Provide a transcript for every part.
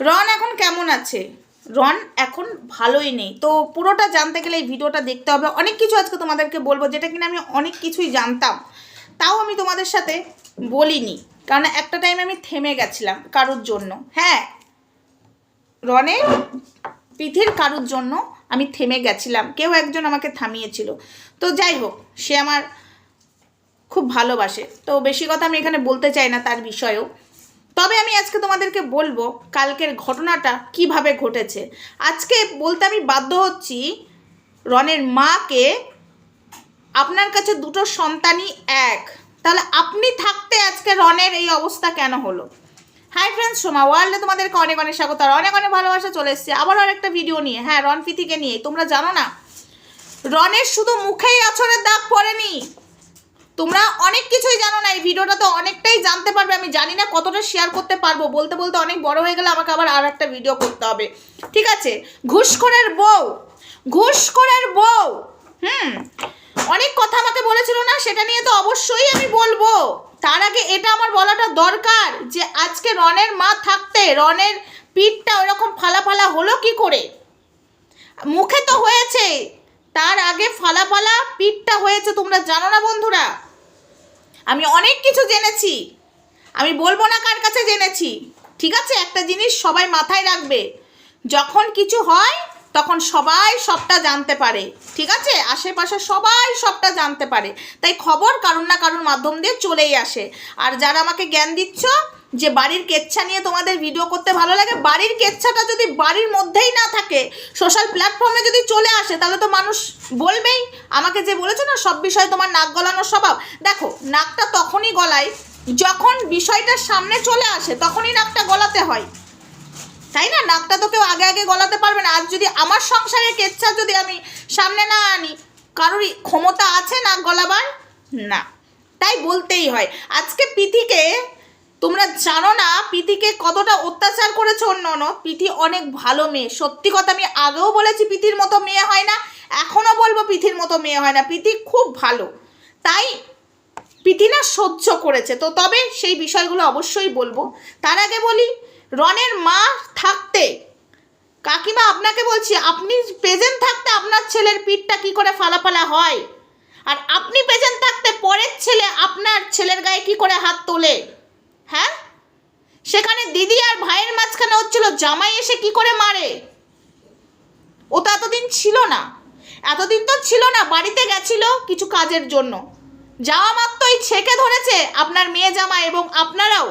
রন এখন কেমন আছে? রন এখন ভালোই নেই। তো পুরোটা জানতে গেলে এই ভিডিওটা দেখতে হবে। অনেক কিছু আজকে তোমাদেরকে বলব যেটা কিনা আমি অনেক কিছুই জানতাম। তাও আমি তোমাদের সাথে বলিনি। কারণ একটা টাইম আমি থেমে গেছিলাম কারোর জন্য। হ্যাঁ রনের পিথির কারুর জন্য আমি থেমে গেছিলাম। কেউ একজন আমাকে থামিয়েছিল। তো যাই হোক, সে আমার খুব ভালোবাসে। তো বেশি কথা আমি এখানে বলতে চাই না তার বিষয়েও। তবে আমি আজকে তোমাদেরকে বলব কালকের ঘটনাটা কীভাবে ঘটেছে। আজকে বলতে আমি বাধ্য হচ্ছি রনের মাকে, আপনার কাছে দুটো সন্তানই এক। তাহলে আপনি থাকতে আজকে রনের এই অবস্থা কেন হলো? হাই ফ্রেন্ডস সোমা ওয়ার্ল্ডে তোমাদেরকে অনেক অনেক স্বাগত আর অনেক অনেক ভালোবাসা চলে এসছে। আবার আর একটা ভিডিও নিয়ে। হ্যাঁ রন প্রীতিকে নিয়ে। তোমরা জানো না, রনের শুধু মুখেই আছরের দাগ পড়েনি। তোমরা অনেক কিছুই জানো না, এই ভিডিওটা তো অনেকটাই জানতে পারবে, আমি জানি না কতটা শেয়ার করতে পারব। বলতে বলতে অনেক বড় হয়ে গেলে আমাকে আবার আর একটা ভিডিও করতে হবে। ঠিক আছে? ঘুষখোরের বউ ঘুষখোরের বউ, হুম? অনেক কথা আমাকে বলেছিল না, সেটা নিয়ে তো অবশ্যই আমি বলব। তার আগে এটা আমার বলাটা দরকার যে, আজকে রনের মা থাকতে রনের পিঠটা ওরকম ফালা ফালা হলো কি করে? মুখে তো হয়েছে, তার আগে ফালা ফালা পিঠটা হয়েছে, তোমরা জানো না বন্ধুরা। আমি অনেক কিছু জেনেছি। আমি বলব না কার কাছে জেনেছি। ঠিক আছে? একটা জিনিস সবাই মাথায় রাখবে। যখন কিছু হয়, তখন সবাই সবটা জানতে পারে। ঠিক আছে? আশেপাশে সবাই সবটা জানতে পারে। তাই খবর কারণ না কারুর মাধ্যম দিয়ে চলেই আসে। আর যারা আমাকে জ্ঞান দিচ্ছ যে বাড়ির কেচ্ছা নিয়ে তোমাদের ভিডিও করতে ভালো লাগে, বাড়ির কেচ্ছাটা যদি বাড়ির মধ্যেই না থাকে সোশ্যাল প্ল্যাটফর্মে যদি চলে আসে, তাহলে তো মানুষ বলবেই। আমাকে যে বলেছ না, সব বিষয়ে তোমার নাক গলানোর স্বভাব। দেখো, নাকটা তখনই গলায় যখন বিষয়টা সামনে চলে আসে, তখনই নাকটা গলাতে হয়। তাই না? নাকটা তো কেউ আগে আগে গলাতে পারবে না। আজ যদি আমার সংসারের কেচ্ছা যদি আমি সামনে না আনি, কারোরই ক্ষমতা আছে নাক গলাবার? না। তাই বলতেই হয়। আজকে পিথিকে তোমরা জানো না পিথিকে কতটা অত্যাচার করেছে অন্য পিথি অনেক ভালো মেয়ে। সত্যি কথা আমি আগেও বলেছি পিথির মতো মেয়ে হয় না, এখনও বলব পিথির মতো মেয়ে হয় না। পিথি খুব ভালো। তাই পিথি না সহ্য করেছে। তো তবে সেই বিষয়গুলো অবশ্যই বলব। তার আগে বলি, রনের মা থাকতে, কাকিমা আপনাকে বলছি, আপনি প্রেজেন্ট থাকতে আপনার ছেলের পিঠটা কি করে ফালাফালা হয়? আর আপনি প্রেজেন্ট থাকতে পরের ছেলে আপনার ছেলের গায়ে কি করে হাত তোলে? হ্যাঁ? সেখানে দিদি আর ভাইয়ের মাঝখানে হচ্ছিল জামাই এসে কি করে মারে? ও তো এতদিন ছিল না। এতদিন তো ছিল না, বাড়িতে গেছিল কিছু কাজের জন্য। যাওয়া মাত্রই ছেকে ধরেছে আপনার মেয়ে জামা এবং আপনারাও।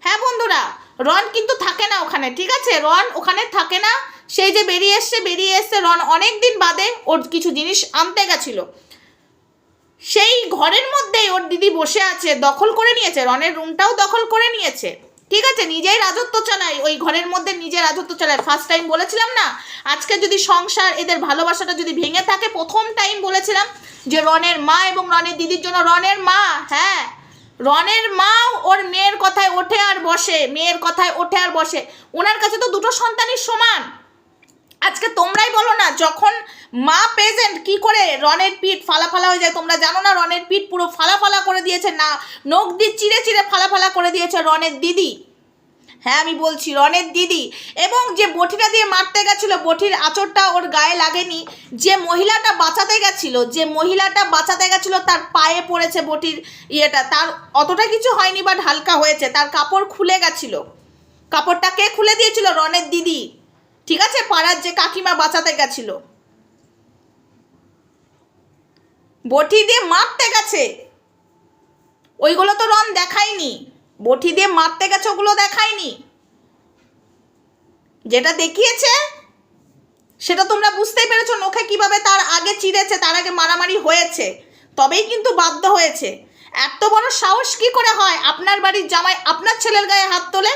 হ্যাঁ বন্ধুরা, রন কিন্তু থাকে না ওখানে, ঠিক আছে? রন ওখানে থাকে না। সেই যে বেরিয়ে এসছে বেরিয়ে এসছে, রন অনেক দিন বাদে ওর কিছু জিনিস আনতে গেছিল। সেই ঘরের মধ্যেই ওর দিদি বসে আছে, দখল করে নিয়েছে, রনের রুমটাও দখল করে নিয়েছে। ঠিক আছে, নিজেই রাজত্ব চালায়, ওই ঘরের মধ্যে নিজে রাজত্ব চালায়। ফার্স্ট টাইম বলেছিলাম না, আজকে যদি সংসার, এদের ভালোবাসাটা যদি ভেঙে থাকে, প্রথম টাইম বলেছিলাম যে রনের মা এবং রনের দিদির জন্য, রনের মা হ্যাঁ রনের মা ওর মেয়ের কথায় ওঠে আর বসে, মেয়ের কথায় ওঠে আর বসে। ওনার কাছে তো দুটো সন্তানই সমান। আজকে তোমরাই বলো না, যখন মা প্রেজেন্ট কি করে রনের পিঠ ফালা ফালা হয়ে যায়, তোমরা জানো না রনের পিঠ পুরো ফালা ফালা করে দিয়েছে, না, নখ দিয়ে চিড়ে চিড়ে ফালা ফালা করে দিয়েছে রনের দিদি। হ্যাঁ আমি বলছি রনের দিদি। এবং যে বটিটা দিয়ে মারতে গেছিল, বটির আঁচড়টা ওর গায়ে লাগেনি, যে মহিলাটা বাঁচাতে গেছিল, যে মহিলাটা বাঁচাতে গেছিল, তার পায়ে পড়েছে বটির ইয়েটা। তার অতটা কিছু হয়নি বাট হালকা হয়েছে। তার কাপড় খুলে গেছিল। কাপড়টা কে খুলে দিয়েছিল? রনের দিদি। ঠিক আছে, পাড়ার যে কাকিমা বাঁচাতে গেছিল। বটি দিয়ে মারতে গেছে। ওইগুলো তো রন দেখায়নি। বটি দিয়ে মারতে গেছে, ওগুলো দেখায়নি। যেটা দেখিয়েছে, সেটা তোমরা বুঝতেই পেরেছ, নখে কীভাবে তার আগে চিড়েছে তার আগে মারামারি হয়েছে। তবেই কিন্তু বাধ্য হয়েছে। এত বড় সাহস কি করে হয় আপনার বাড়ির জামাই আপনার ছেলের গায়ে হাত তোলে?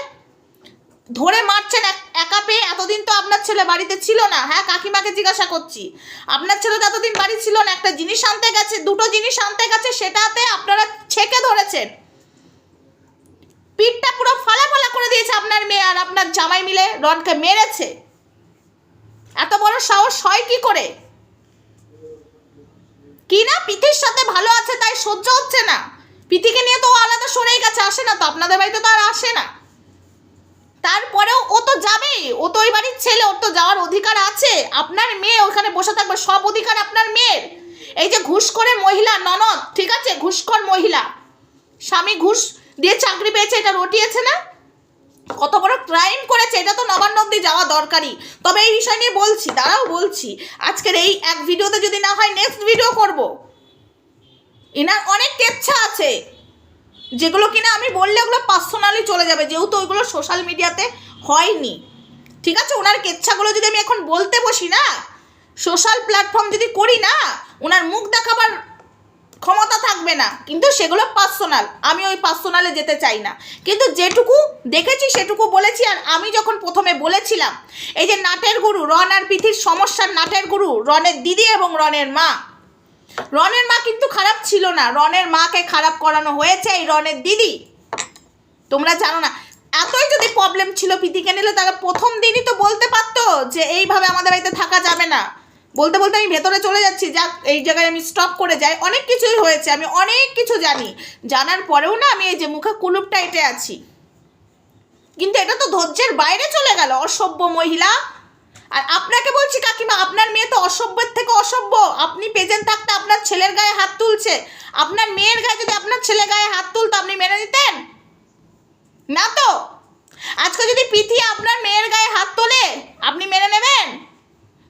ধরে মারছেন এক- একা পেয়ে এতদিন তো আপনার ছেলে বাড়িতে ছিল না। হ্যাঁ কাকিমাকে জিজ্ঞাসা করছি। আপনার ছেলে তো এতদিন বাড়ি ছিল না, একটা জিনিস আনতে গেছে, দুটো জিনিস আনতে গেছে, সেটাতে আপনারা ছেকে ধরেছেন। পিঠটা পুরো ফালা ফালা করে দিয়েছে আপনার মেয়ে আর আপনার জামাই মিলে রনকে মেরেছে। এত বড় সাহস হয় কি করে? কি না পিথির সাথে ভালো আছে, তাই সহ্য হচ্ছে না। পিথিকে নিয়ে তো আলাদা সরেই গেছে, আসে না তো, আপনাদের বাড়িতে তো আর আসে না। তারপরেও ও তো যাবেই ও তো ওই বাড়ির ছেলে, ওর তো যাওয়ার অধিকার আছে। আপনার মেয়ে ওখানে বসে থাকবে, সব অধিকার আপনার মেয়ের। এই যে ঘুষ করে মহিলা, ননদ, ঠিক আছে? ঘুষখোর মহিলা। স্বামী ঘুষ দিয়ে চাকরি পেয়েছে, এটা রটিয়েছে না? কত বড় ক্রাইম করেছে, এটা তো নবান্ন অব্দি যাওয়া দরকারই। তবে এই বিষয় নিয়ে বলছি, দাঁড়াও বলছি। আজকের এই এক ভিডিওতে যদি না হয় নেক্সট ভিডিও করব। এনার অনেক কেচ্ছা আছে। যেগুলো কিনা আমি বললে ওগুলো পার্সোনালি চলে যাবে, যেহেতু ওইগুলো সোশ্যাল মিডিয়াতে হয়নি। ঠিক আছে? ওনার কেচ্ছাগুলো যদি আমি এখন বলতে বসি না সোশ্যাল প্ল্যাটফর্ম যদি করি না, ওনার মুখ দেখাবার ক্ষমতা থাকবে না। কিন্তু সেগুলো পার্সোনাল আমি ওই পার্সোনালে যেতে চাই না। কিন্তু যেটুকু দেখেছি, সেটুকু বলেছি, আর আমি যখন প্রথমে বলেছিলাম, এই যে নাটের গুরু রন আর পৃথির সমস্যার নাটের গুরু রনের দিদি এবং রনের মা রনের মা কিন্তু খারাপ ছিল না। রনের মাকে খারাপ করানো হয়েছে এই রনের দিদি। তোমরা জানো না, এতই যদি প্রবলেম ছিল পিতিকে নিলে তাহলে প্রথম দিনই তো বলতে পারতো যে এইভাবে আমাদের বাড়িতে থাকা যাবে না। বলতে বলতে আমি ভেতরে চলে যাচ্ছি, যাক, এই জায়গায় আমি স্টপ করে যাই। অনেক কিছুই হয়েছে, আমি অনেক কিছু জানি। জানার পরেও না আমি এই যে মুখে কুলুপটা এঁটে আছি। কিন্তু এটা তো ধৈর্যের বাইরে চলে গেল, অসভ্য মহিলা। আর আপনাকে বলছি কাকিমা, আপনার মেয়ে তো অসভ্যের থেকে অসভ্য। আপনি প্রেজেন্ট থাকতে আপনার ছেলের গায়ে হাত তুলছে। আপনার মেয়ের গায়ে যদি আপনার ছেলে গায়ে হাত তুলতো, আপনি মেনে নিতেন? না তো? আজকে যদি পিথি আপনার মেয়ের গায়ে হাত তোলে, আপনি মেনে নেবেন?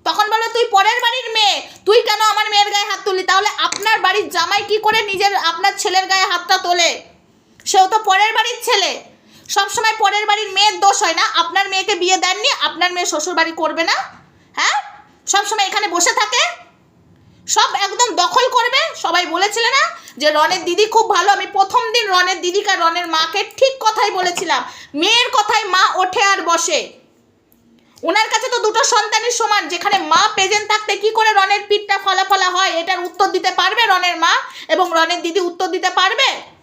তখন বলবে, তুই পরের বাড়ির মেয়ে। তুই কেন আমার মেয়ের গায়ে হাত তুলি তাহলে আপনার বাড়ির জামাই কি করে নিজের, আপনার ছেলের গায়ে হাতটা তোলে? সেও তো পরের বাড়ির ছেলে। সবসময় পরের বাড়ির মেয়ের দোষ হয় না। আপনার মেয়েকে বিয়ে দেননি, আপনার মেয়ে শ্বশুর বাড়ি করবে না। হ্যাঁ? সবসময় এখানে বসে থাকে। সব একদম দখল করবে। সবাই বলেছিল না যে রনের দিদি খুব ভালো। আমি প্রথম দিন রনের দিদিকে রনের মাকে ঠিক কথাই বলেছিলাম। মেয়ের কথায় মা ওঠে আর বসে। ওনার কাছে তো দুটো সন্তানের সমান। যেখানে মা প্রেজেন্ট থাকতে কি করে রনের পিঠটা ফলাফলা হয়, এটার উত্তর দিতে পারবে রনের মা? এবং রনের দিদি উত্তর দিতে পারবে?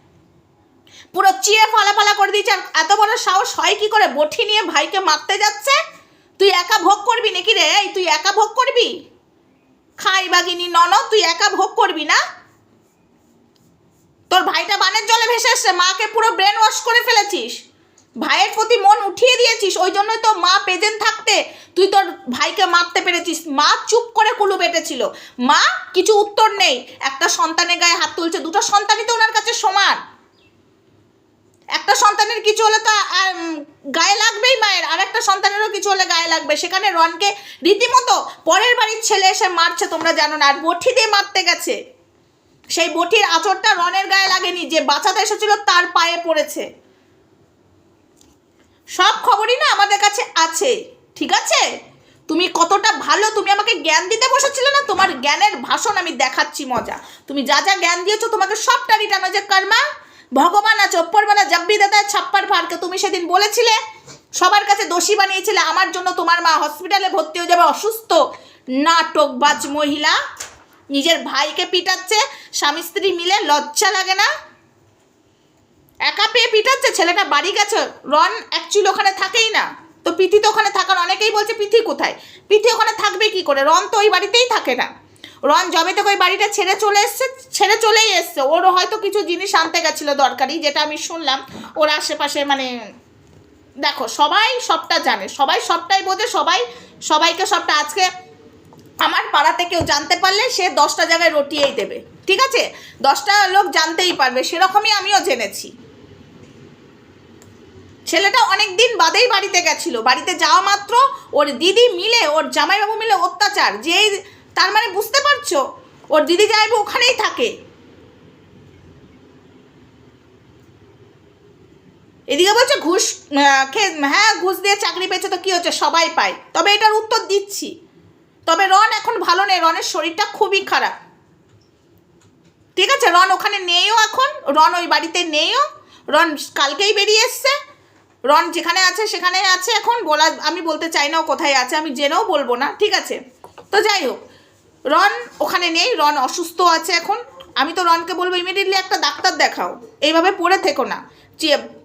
পুরো চিয়ে ফলাফলা করে দিয়েছে। আর এত বড় সাহস হয় কি করে? বঠি নিয়ে ভাইকে মারতে যাচ্ছে? তুই একা ভোগ করবি নাকি রে? এই, তুই একা ভোগ করবি? খাই বাগিনি ননদ, তুই একা ভোগ করবি না? তোর ভাইটা বানের জলে ভেসে এসছে, মাকে পুরো ব্রেন ওয়াশ করে ফেলেছিস। ভাইয়ের প্রতি মন উঠিয়ে দিয়েছিস, ওই জন্যই তো মা প্রেজেন্ট থাকতে। তুই তোর ভাইকে মারতে পেরেছিস। মা চুপ করে কুলু বেটেছিল। মা, কিছু উত্তর নেই। একটা সন্তানের গায়ে হাত তুলছে। দুটো সন্তানই তো ওনার কাছে সমান। একটা সন্তানের কিছু হলে তো গায়ে লাগবেই মায়ের, আর একটা সন্তানেরও কিছু হলে গায়ে লাগবে। সেখানে রনকে রীতিমতো পরের বাড়ির ছেলে এসে মারছে, তোমরা জানো না, আর বঠি দিয়ে মারতে গেছে। সেই বঠির আঁচড়টা রনের গায়ে লাগেনি, যে বাঁচাতে এসেছিল তার পায়ে পড়েছে। সব খবরই না আমাদের কাছে আছে, ঠিক আছে? তুমি কতটা ভালো, তুমি আমাকে জ্ঞান দিতে বসেছিলে না? তোমার জ্ঞানের ভাষণ আমি দেখাচ্ছি মজা। তুমি যা যা জ্ঞান দিয়েছ, তোমাকে সবটা রিটার্ন যে কর্মা ভগবান আছে ওপরবেলা জব্বি দাদা ছাপ্পার ফারকে তুমি সেদিন বলেছিলে, সবার কাছে দোষী বানিয়েছিলে, আমার জন্য তোমার মা হসপিটালে ভর্তি হয়ে যাবে অসুস্থ। নাটকবাজ মহিলা, নিজের ভাইকে পিটাচ্ছে, স্বামী স্ত্রী মিলে লজ্জা লাগে না। একা পেয়ে পিটাচ্ছে, ছেলেটা বাড়ি গেছে, রন অ্যাকচুয়ালি ওখানে থাকেই না। তো পিঠি তো ওখানে থাকার, অনেকেই বলছে পিঠি কোথায়? পিঠি ওখানে থাকবে কি করে? রন তো ওই বাড়িতেই থাকে না। রন জবে থেকে ওই বাড়িটা ছেড়ে চলে এসছে, ছেড়ে চলেই এসছে। ওর হয়তো কিছু জিনিস আনতে গেছিল দরকারি, যেটা আমি শুনলাম। ওর আশেপাশে মানে দেখো, সবাই সবটা জানে। সবাই সবটাই বোঝে, সবাই, সবাইকে সবটা আজকে আমার পাড়াতে কেউ জানতে পারলে সে দশটা জায়গায় রটিয়েই দেবে। ঠিক আছে? দশটা লোক জানতেই পারবে, সেরকমই আমিও জেনেছি। ছেলেটা অনেক দিন বাদেই বাড়িতে গেছিল। বাড়িতে যাওয়া মাত্র ওর দিদি মিলে, ওর জামাইবাবু মিলে অত্যাচার। যেই তার মানে বুঝতে পারছ? ওর দিদি জামাইবাবু ওখানেই থাকে। এদিকে বলছে ঘুষ খেয়ে হ্যাঁ ঘুষ দিয়ে চাকরি পেয়েছে তো কী হচ্ছে? সবাই পায়। তবে এটার উত্তর দিচ্ছি। তবে রন এখন ভালো নেই, রনের শরীরটা খুবই খারাপ। ঠিক আছে, রন ওখানে নেইও এখন, রন ওই বাড়িতে নেইও। রন কালকেই বেরিয়ে এসছে। রন যেখানে আছে সেখানে আছে এখন, বলা, আমি বলতে চাই না কোথায় আছে, আমি জেনেও বলব না, ঠিক আছে? তো যাই হোক রন ওখানে নেই, রন অসুস্থ আছে এখন। আমি তো রনকে বলব ইমিডিয়েটলি একটা ডাক্তার দেখাও। এইভাবে পড়ে থেকো না।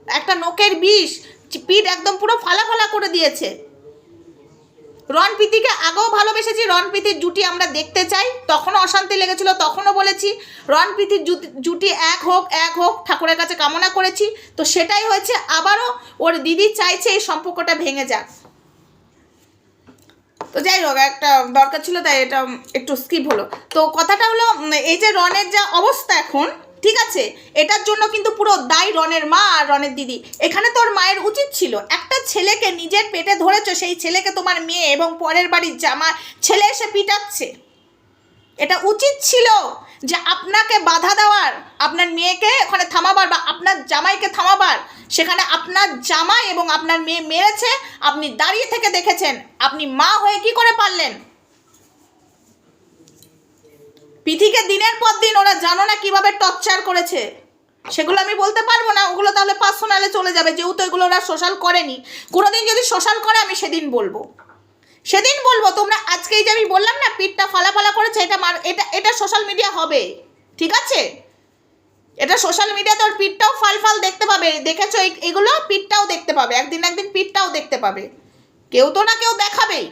একটা নোকের বিষ পিঠ একদম পুরো ফালা ফালা করে দিয়েছে। রন প্রীতিকে আগেও ভালোবেসেছি, রন প্রীতির জুটি আমরা দেখতে চাই। তখনও অশান্তি লেগেছিল, তখনও বলেছি জুতি- জুটি এক হোক এক হোক, ঠাকুরের কাছে কামনা করেছি। তো সেটাই হয়েছে, আবারও ওর দিদি চাইছে এই সম্পর্কটা ভেঙে যাক। তো যাই হোক, একটা দরকার ছিল, তাই এটা একটু স্কিপ হলো। তো কথাটা হলো এই যে রনের যা অবস্থা এখন, ঠিক আছে? এটার জন্য কিন্তু পুরো দায় রনের মা আর রনের দিদি। এখানে তোর মায়ের উচিত ছিল। একটা ছেলেকে নিজের পেটে ধরেছো, সেই ছেলেকে তোমার মেয়ে এবং পরের বাড়ির জামা ছেলে এসে পিটাচ্ছে। এটা উচিত ছিল যে আপনাকে বাধা দেওয়ার, আপনার মেয়েকে ওখানে থামাবার বা আপনার জামাইকে থামাবার। সেখানে আপনার জামাই এবং আপনার মেয়ে মেরেছে, আপনি দাঁড়িয়ে থেকে দেখেছেন, আপনি মা হয়ে কি করে পারলেন? পিথিকে দিনের পর দিন ওরা জানো না কীভাবে টর্চার করেছে। সেগুলো আমি বলতে পারব না, ওগুলো তাহলে পার্সোনালে চলে যাবে, যেহেতু এগুলো ওরা সোশ্যাল করেনি। কোনোদিন যদি সোশ্যাল করে, আমি সেদিন বলব। সেদিন বলব, তোমরা আজকেই যে আমি বললাম না, পিঠটা ফালাফালা করেছে, এটা এটা এটা সোশ্যাল মিডিয়া হবে। ঠিক আছে? এটা সোশ্যাল মিডিয়াতে ওর পিঠটাও ফাল ফাল দেখতে পাবে। দেখেছ? এগুলো পিঠটাও দেখতে পাবে। একদিন একদিন পিঠটাও দেখতে পাবে। কেউ তো না কেউ দেখাবেই।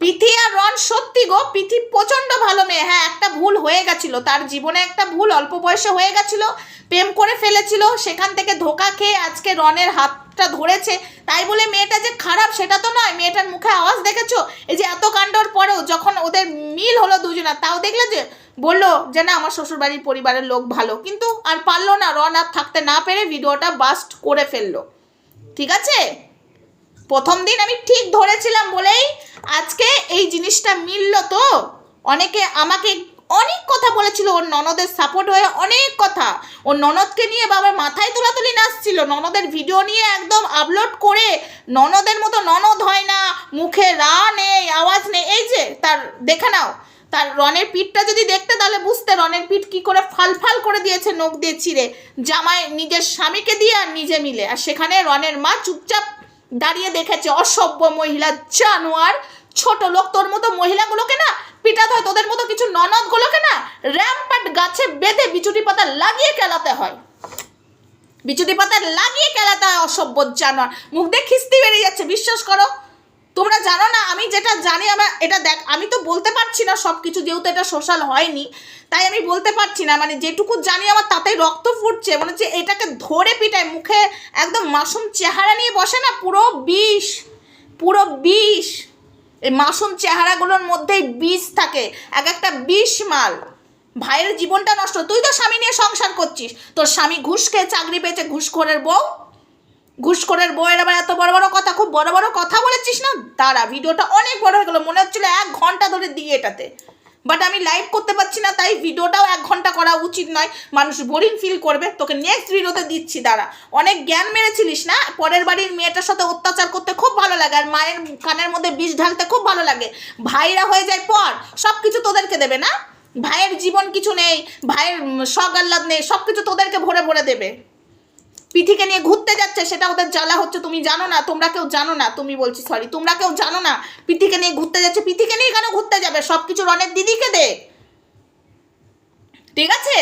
পিথি আর রন সত্যি গো, পিথি প্রচণ্ড ভালো মেয়ে। হ্যাঁ একটা ভুল হয়ে গেছিল। তার জীবনে একটা ভুল, অল্প বয়সে হয়ে গেছিল, প্রেম করে ফেলেছিল, সেখান থেকে ধোকা খেয়ে আজকে রনের হাতটা ধরেছে। তাই বলে মেয়েটা যে খারাপ, সেটা তো নয়। মেয়েটার মুখে আওয়াজ দেখেছ? এই যে এত কাণ্ডর পরেও যখন ওদের মিল হলো দুজনা তাও দেখলে যে বলল যে না, আমার শ্বশুরবাড়ির পরিবারের লোক ভালো। কিন্তু আর পারল না, রন আর থাকতে না পেরে ভিডিওটা বাস্ট করে ফেলল। ঠিক আছে? প্রথম দিন আমি ঠিক ধরেছিলাম বলেই আজকে এই জিনিসটা মিলল তো। অনেকে আমাকে অনেক কথা বলেছিল, ওর ননদের সাপোর্ট হয়ে অনেক কথা। ওর ননদকে নিয়ে বাবার মাথায় তোলাতুলি নাচছিল, ননদের ভিডিও নিয়ে একদম আপলোড করে ননদের মতো ননদ হয় না, মুখে রা নেই, আওয়াজ নেই, এই যে তার, দেখে নাও। তার রনের পিঠটা যদি দেখতে, তাহলে বুঝতে রনের পিঠ কি করে ফাল ফাল করে দিয়েছে নখ দিয়ে চিড়ে জামাই নিজের স্বামীকে দিয়ে আর নিজে মিলে। আর সেখানে রনের মা চুপচাপ দাঁড়িয়ে দেখেছে অসভ্য মহিলা, জানোয়ার, ছোট লোক। তোর মতো মহিলাগুলোকে না পিটাতে হয়, তোদের মতো কিছু ননদগুলোকে না র্যাম্পাট গাছে বেঁধে বিচুটি পাতা লাগিয়ে কেলাতে হয়। বিচুটি পাতা লাগিয়ে কেলাতে হয় অসভ্য জানোয়ার। মুখ দিয়ে খিস্তি বেরিয়ে যাচ্ছে, বিশ্বাস করো। তোমরা জানো না, আমি যেটা জানি, আমার এটা দেখ, আমি তো বলতে পারছি না সব কিছু যেহেতু এটা সোশ্যাল হয়নি, তাই আমি বলতে পারছি না মানে যেটুকু জানি আমার তাতেই রক্ত ফুটছে, মনে হচ্ছে এটাকে ধরে পিটায়, মুখে একদম মাসুম চেহারা নিয়ে বসে না, পুরো বিষ পুরো বিষ, এই মাসুম চেহারাগুলোর মধ্যেই বিষ থাকে, এক একটা বিষ মাল, ভাইয়ের জীবনটা নষ্ট, তুই তো স্বামী নিয়ে সংসার করছিস, তোর স্বামী ঘুষ খেয়ে চাকরি পেয়েছে ঘুষখোরের বউ ঘুষখোরের বউয়ের আবার এত বড় বড় কথা, খুব বড় বড় কথা বলেছিস না? তারা ভিডিওটা অনেক বড় হয়ে গেলো, মনে হচ্ছিল এক ঘণ্টা ধরে দিয়ে এটাতে। বাট আমি লাইভ করতে পারছি না, তাই ভিডিওটাও এক ঘণ্টা করা উচিত নয়। মানুষ বোরিং ফিল করবে, তোকে নেক্সট ভিডিওতে দিচ্ছি, দাঁড়া। অনেক জ্ঞান মেরেছিলিস না? পরের বাড়ির মেয়েটার সাথে অত্যাচার করতে খুব ভালো লাগে, আর মায়ের কানের মধ্যে বিষ ঢালতে খুব ভালো লাগে। ভাইরা হয়ে যায় পর সব কিছু তোদেরকে দেবে না? ভাইয়ের জীবন কিছু নেই, ভাইয়ের শখ আহ্লাদ নেই সব কিছু তোদেরকে ভরে ভরে দেবে। পিথিকে নিয়ে ঘুরতে যাচ্ছে, সেটা ওদের জ্বালা হচ্ছে, তুমি জানো না, তোমরা কেউ জানো না, তুমি বলছি সরি তোমরা কেউ জানো না পিথিকে নিয়ে ঘুরতে যাচ্ছে পিথিকে নিয়ে কেন ঘুরতে যাবে? সব কিছু রনের দিদিকে দে ঠিক আছে?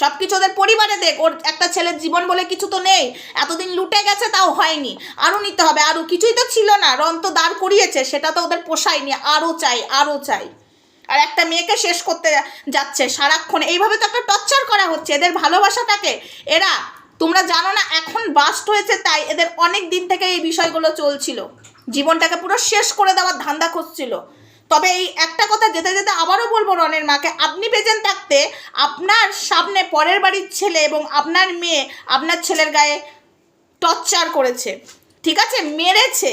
সব কিছু ওদের পরিবারে দেখ, ওর একটা ছেলের জীবন বলে কিছু তো নেই, এতদিন লুটে গেছে, তাও হয়নি। আরও নিতে হবে, আরও কিছুই তো ছিল না, রন তো দাঁড় করিয়েছে, সেটা তো ওদের পোষায়নি, আরও চাই আরও চাই। আর একটা মেয়েকে শেষ করতে যাচ্ছে সারাক্ষণ, এইভাবে তো একটা টর্চার করা হচ্ছে, এদের ভালোবাসাটাকে, এরা তোমরা জানো না, এখন বাস্ট হয়েছে, তাই এদের অনেক দিন থেকে এই বিষয়গুলো চলছিল। জীবনটাকে পুরো শেষ করে দেওয়ার ধান্দা খুঁজছিল। তবে এই একটা কথা যেতে যেতে আবারও বলব রনের মাকে, আপনি বেজেন থাকতে আপনার সামনে পরের বাড়ির ছেলে এবং আপনার মেয়ে আপনার ছেলের গায়ে টর্চার করেছে। ঠিক আছে? মেরেছে।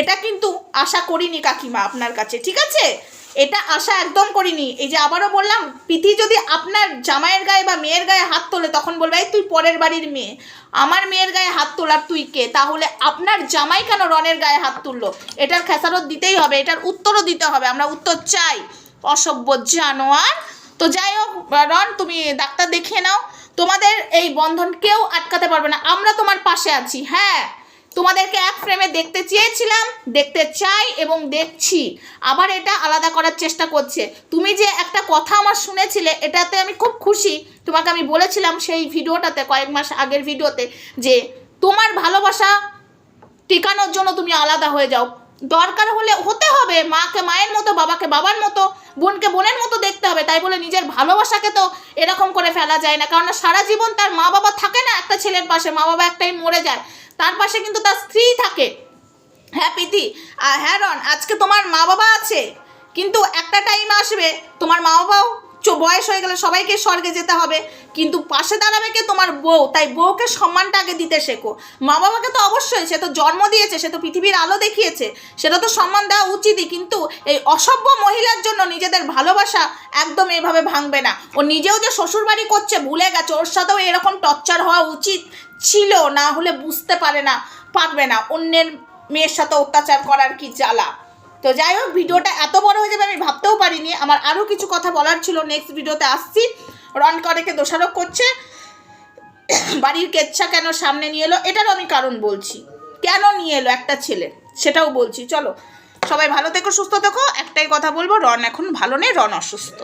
এটা কিন্তু আশা করিনি কাকিমা আপনার কাছে, ঠিক আছে? এটা আশা একদম করিনি। এই যে আবারও বললাম পিথি যদি আপনার জামাইয়ের গায়ে বা মেয়ের গায়ে হাত তোলে, তখন বলবে, এই তুই পরের বাড়ির মেয়ে। আমার মেয়ের গায়ে হাত তোলার তুই কে? তাহলে আপনার জামাই কেন রনের গায়ে হাত তুললো? এটার খেসারত দিতেই হবে, এটার উত্তরও দিতে হবে। আমরা উত্তর চাই, অসভ্য জানোয়ার। তো যাই হোক, রন, তুমি ডাক্তার দেখিয়ে নাও। তোমাদের এই বন্ধন কেউ আটকাতে পারবে না। আমরা তোমার পাশে আছি হ্যাঁ? তোমাদেরকে এক ফ্রেমে দেখতে চেয়েছিলাম, দেখতে চাই এবং দেখছি। আবার এটা আলাদা করার চেষ্টা করছে। তুমি যে একটা কথা আমার শুনেছিলে, এটাতে আমি খুব খুশি। তোমাকে আমি বলেছিলাম সেই ভিডিওটাতে, কয়েক মাস আগের ভিডিওতে, যে তোমার ভালোবাসা টিকানোর জন্য তুমি আলাদা হয়ে যাও। দরকার হলে হতে হবে। মাকে, মায়ের মতো, বাবাকে, বাবার মতো, বোনকে, বোনের মতো দেখতে হবে। তাই বলে নিজের ভালোবাসাকে তো এরকম করে ফেলা যায় না। কারণ সারা জীবন তার মা বাবা থাকে না একটা ছেলের পাশে। মা বাবা একটাই মরে যায়। তার পাশে কিন্তু তার স্ত্রী থাকে। হ্যাঁ প্রীতি? হ্যাঁ রন, আজকে তোমার মা বাবা আছে। কিন্তু একটা টাইম আসবে, তোমার মা বাবাও বয়স হয়ে গেলে সবাইকে স্বর্গে যেতে হবে। কিন্তু পাশে দাঁড়াবে কে? তোমার বউ। তাই বউকে সম্মানটা আগে দিতে শেখো। মা বাবাকে তো অবশ্যই, সে তো জন্ম দিয়েছে, সে তো পৃথিবীর আলো দেখিয়েছে। সেটা তো সম্মান দেওয়া উচিতই। কিন্তু এই অসভ্য মহিলার জন্য নিজেদের ভালোবাসা একদম এভাবে ভাঙবে না। ও নিজেও যে শ্বশুরবাড়ি করছে, ভুলে গেছে। ওর সাথেও এরকম টর্চার হওয়া উচিত ছিল, না হলে বুঝতে পারে না, পারবে না। অন্যের মেয়ের সাথে অত্যাচার করার কি জ্বালা? তো যাই হোক, ভিডিওটা এত বড় হয়ে যাবে আমি ভাবতেও পারিনি। আমার আরও কিছু কথা বলার ছিল। নেক্সট ভিডিওতে আসছি। রন করেকে দোষারোপ করছে। বাড়ির কেচ্ছা কেন সামনে নিয়ে এলো? এটারও আমি কারণ বলছি। কেন নিয়ে এলো একটা ছেলে? সেটাও বলছি। চলো, সবাই ভালো থেকো, সুস্থ থেকো। একটাই কথা বলব রন এখন ভালো নেই রন অসুস্থ।